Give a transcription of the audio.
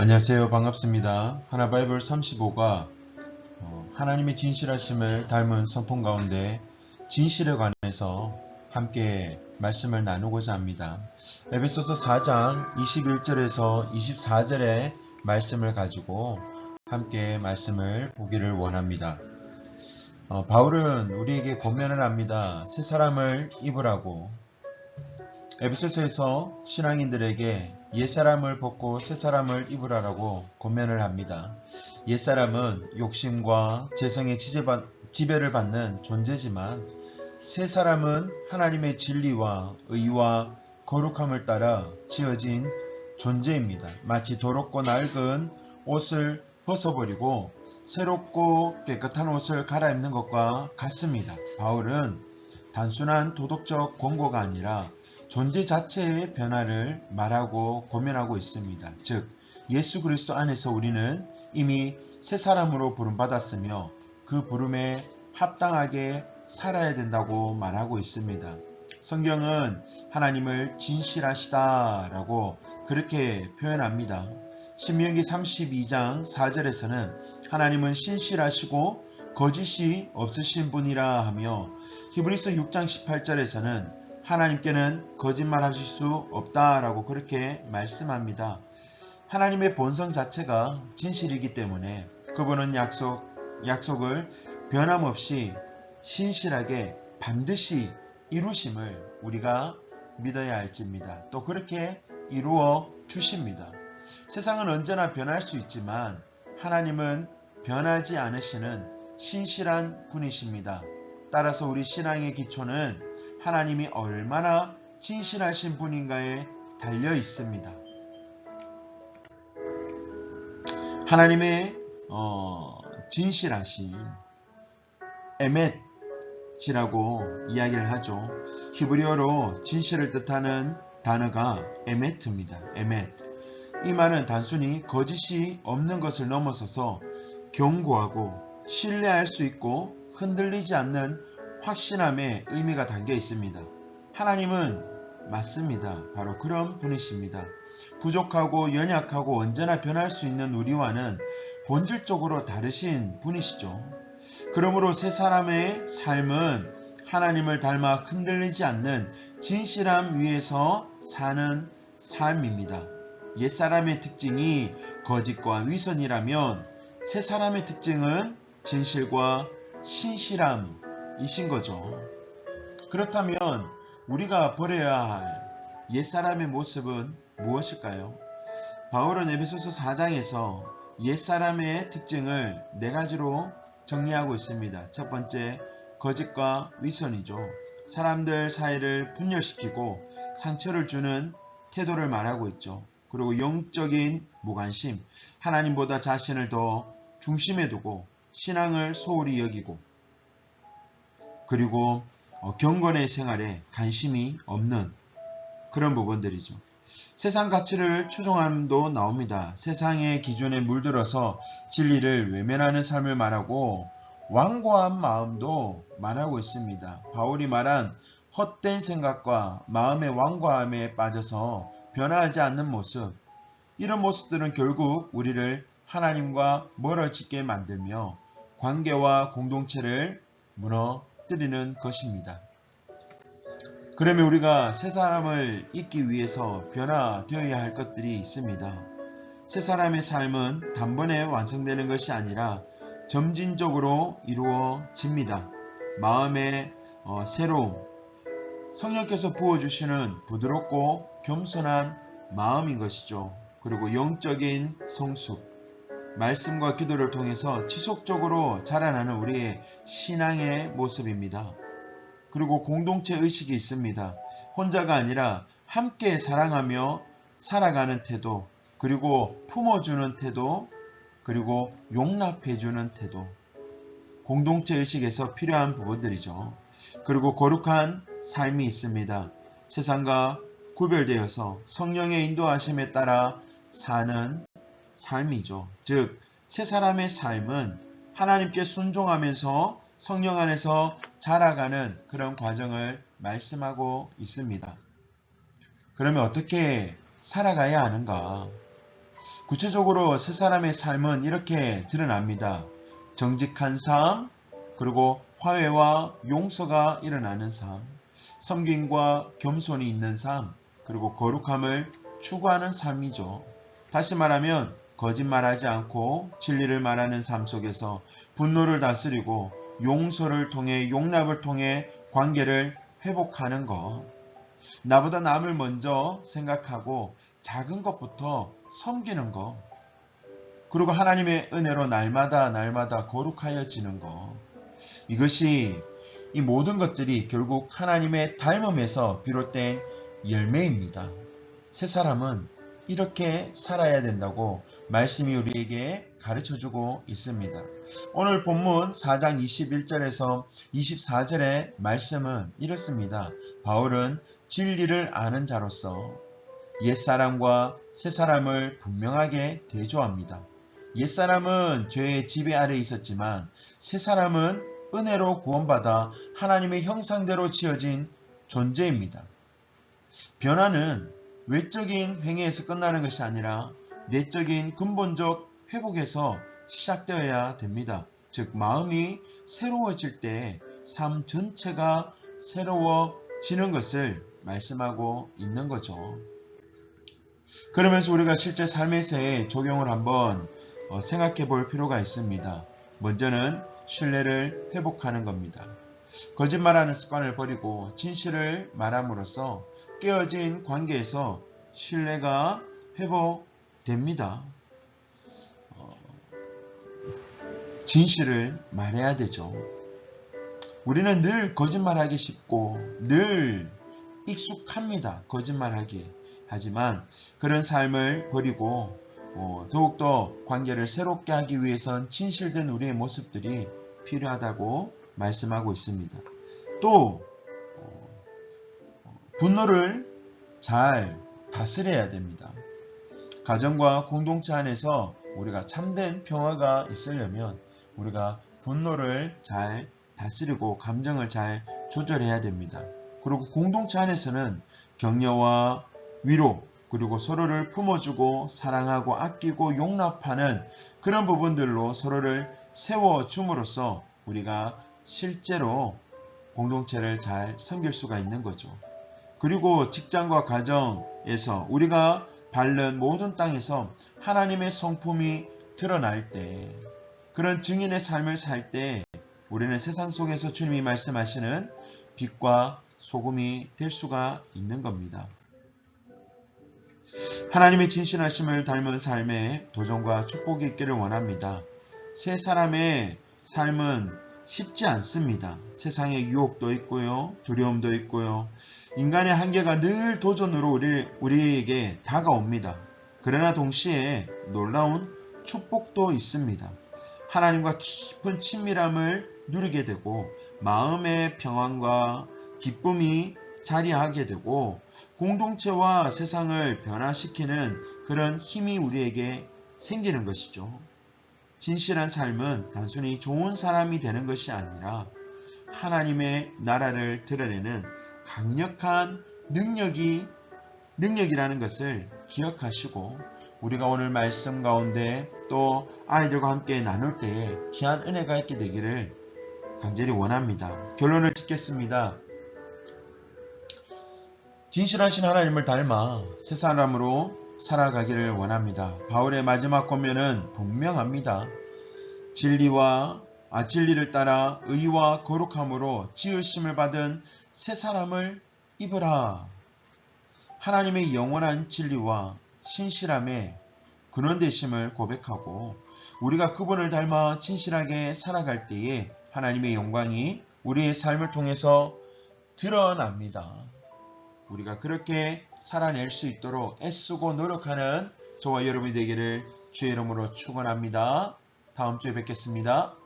안녕하세요. 반갑습니다. 하나바이블 35가 어, 하나님의 진실하심을 닮은 선포 가운데 진실에 관해서 함께 말씀을 나누고자 합니다. 에베소서 4장 21절에서 24절의 말씀을 가지고 함께 말씀을 보기를 원합니다. 어, 바울은 우리에게 권면을 합니다. 새 사람을 입으라고 에베소서에서 신앙인들에게 옛사람을 벗고 새사람을 입으라라고 권면을 합니다. 옛사람은 욕심과 재성의 지배를 받는 존재지만 새사람은 하나님의 진리와 의와 거룩함을 따라 지어진 존재입니다. 마치 더럽고 낡은 옷을 벗어버리고 새롭고 깨끗한 옷을 갈아입는 것과 같습니다. 바울은 단순한 도덕적 권고가 아니라 존재 자체의 변화를 말하고 고면하고 있습니다. 즉 예수 그리스도 안에서 우리는 이미 새 사람으로 부름받았으며 그 부름에 합당하게 살아야 된다고 말하고 있습니다. 성경은 하나님을 진실하시다라고 그렇게 표현합니다. 신명기 32장 4절에서는 하나님은 신실하시고 거짓이 없으신 분이라 하며 히브리서 6장 18절에서는 하나님께는 거짓말하실 수 없다라고 그렇게 말씀합니다. 하나님의 본성 자체가 진실이기 때문에 그분은 약속, 약속을 변함없이 신실하게 반드시 이루심을 우리가 믿어야 할지입니다. 또 그렇게 이루어 주십니다. 세상은 언제나 변할 수 있지만 하나님은 변하지 않으시는 신실한 분이십니다. 따라서 우리 신앙의 기초는 하나님이 얼마나 진실하신 분인가에 달려 있습니다. 하나님의 어, 진실하신 에멧이라고 이야기를 하죠. 히브리어로 진실을 뜻하는 단어가 에메트입니다. 에멧. 이 말은 단순히 거짓이 없는 것을 넘어서서 경고하고 신뢰할 수 있고 흔들리지 않는 확신함의 의미가 담겨 있습니다. 하나님은 맞습니다. 바로 그런 분이십니다. 부족하고 연약하고 언제나 변할 수 있는 우리와는 본질적으로 다르신 분이시죠. 그러므로 새 사람의 삶은 하나님을 닮아 흔들리지 않는 진실함 위에서 사는 삶입니다. 옛사람의 특징이 거짓과 위선이라면 새 사람의 특징은 진실과 신실함, 이신 거죠. 그렇다면 우리가 버려야 할 옛사람의 모습은 무엇일까요? 바울은 에베소서 4장에서 옛사람의 특징을 네 가지로 정리하고 있습니다. 첫 번째, 거짓과 위선이죠. 사람들 사이를 분열시키고 상처를 주는 태도를 말하고 있죠. 그리고 영적인 무관심, 하나님보다 자신을 더 중심에 두고 신앙을 소홀히 여기고 그리고 어, 경건의 생활에 관심이 없는 그런 부분들이죠. 세상 가치를 추종함도 나옵니다. 세상의 기준에 물들어서 진리를 외면하는 삶을 말하고 완고한 마음도 말하고 있습니다. 바울이 말한 헛된 생각과 마음의 완고함에 빠져서 변화하지 않는 모습 이런 모습들은 결국 우리를 하나님과 멀어지게 만들며 관계와 공동체를 무너 깨뜨리는 것입니다. 그러면 우리가 새 사람을 잊기 위해서 변화되어야 할 것들이 있습니다. 새 사람의 삶은 단번에 완성되는 것이 아니라 점진적으로 이루어집니다. 마음의 어, 새로움, 성령께서 부어주시는 부드럽고 겸손한 마음인 것이죠. 그리고 영적인 성숙, 말씀과 기도를 통해서 지속적으로 자라나는 우리의 신앙의 모습입니다. 그리고 공동체 의식이 있습니다. 혼자가 아니라 함께 사랑하며 살아가는 태도, 그리고 품어주는 태도, 그리고 용납해주는 태도. 공동체 의식에서 필요한 부분들이죠. 그리고 거룩한 삶이 있습니다. 세상과 구별되어서 성령의 인도하심에 따라 사는 삶이죠. 즉, 새 사람의 삶은 하나님께 순종하면서 성령 안에서 자라가는 그런 과정을 말씀하고 있습니다. 그러면 어떻게 살아가야 하는가? 구체적으로 세 사람의 삶은 이렇게 드러납니다. 정직한 삶, 그리고 화해와 용서가 일어나는 삶, 섬김과 겸손이 있는 삶, 그리고 거룩함을 추구하는 삶이죠. 다시 말하면 거짓말하지 않고 진리를 말하는 삶 속에서 분노를 다스리고 용서를 통해 용납을 통해 관계를 회복하는 것. 나보다 남을 먼저 생각하고 작은 것부터 섬기는 것. 그리고 하나님의 은혜로 날마다 날마다 거룩하여지는 것. 이것이 이 모든 것들이 결국 하나님의 닮음에서 비롯된 열매입니다. 새 사람은 이렇게 살아야 된다고 말씀이 우리에게 가르쳐 주고 있습니다. 오늘 본문 4장 21절에서 24절의 말씀은 이렇습니다. 바울은 진리를 아는 자로서 옛사람과 새사람을 분명하게 대조합니다. 옛사람은 죄의 지배 아래 있었지만 새사람은 은혜로 구원받아 하나님의 형상대로 지어진 존재입니다. 변화는 외적인 행위에서 끝나는 것이 아니라 내적인 근본적 회복에서 시작되어야 됩니다. 즉 마음이 새로워질 때 삶 전체가 새로워지는 것을 말씀하고 있는 거죠. 그러면서 우리가 실제 삶에서의 적용을 한번 어, 생각해 볼 필요가 있습니다. 먼저는 신뢰를 회복하는 겁니다. 거짓말하는 습관을 버리고 진실을 말함으로써 깨어진 관계에서 신뢰가 회복됩니다. 어, 진실을 말해야 되죠. 우리는 늘 거짓말하기 쉽고 늘 익숙합니다. 거짓말하기. 하지만 그런 삶을 버리고 어, 더욱더 관계를 새롭게 하기 위해선 진실된 우리의 모습들이 필요하다고 말씀하고 있습니다. 또 어, 분노를 잘 다스려야 됩니다. 가정과 공동체 안에서 우리가 참된 평화가 있으려면 우리가 분노를 잘 다스리고 감정을 잘 조절해야 됩니다. 그리고 공동체 안에서는 격려와 위로 그리고 서로를 품어주고 사랑하고 아끼고 용납하는 그런 부분들로 서로를 세워줌으로써 우리가 실제로 공동체를 잘 섬길 수가 있는 거죠. 그리고 직장과 가정에서 우리가 밟는 모든 땅에서 하나님의 성품이 드러날 때 그런 증인의 삶을 살 때 우리는 세상 속에서 주님이 말씀하시는 빛과 소금이 될 수가 있는 겁니다. 하나님의 진실하심을 닮은 삶에 도전과 축복이 있기를 원합니다. 세 사람의 삶은 쉽지 않습니다. 세상에 유혹도 있고요. 두려움도 있고요. 인간의 한계가 늘 도전으로 우리, 우리에게 다가옵니다. 그러나 동시에 놀라운 축복도 있습니다. 하나님과 깊은 친밀함을 누리게 되고 마음의 평안과 기쁨이 자리하게 되고 공동체와 세상을 변화시키는 그런 힘이 우리에게 생기는 것이죠. 진실한 삶은 단순히 좋은 사람이 되는 것이 아니라 하나님의 나라를 드러내는 강력한 능력이 능력이라는 것을 기억하시고 우리가 오늘 말씀 가운데 또 아이들과 함께 나눌 때에 귀한 은혜가 있게 되기를 간절히 원합니다. 결론을 짓겠습니다. 진실하신 하나님을 닮아 새 사람으로 살아가기를 원합니다. 바울의 마지막 권면은 분명합니다. 진리와 아, 진리를 따라 의와 거룩함으로 지으심을 받은 새 사람을 입으라. 하나님의 영원한 진리와 신실함의 근원되심을 고백하고 우리가 그분을 닮아 진실하게 살아갈 때에 하나님의 영광이 우리의 삶을 통해서 드러납니다. 우리가 그렇게 살아낼 수 있도록 애쓰고 노력하는 저와 여러분이 되기를 주의 이름으로 축원합니다. 다음 주에 뵙겠습니다.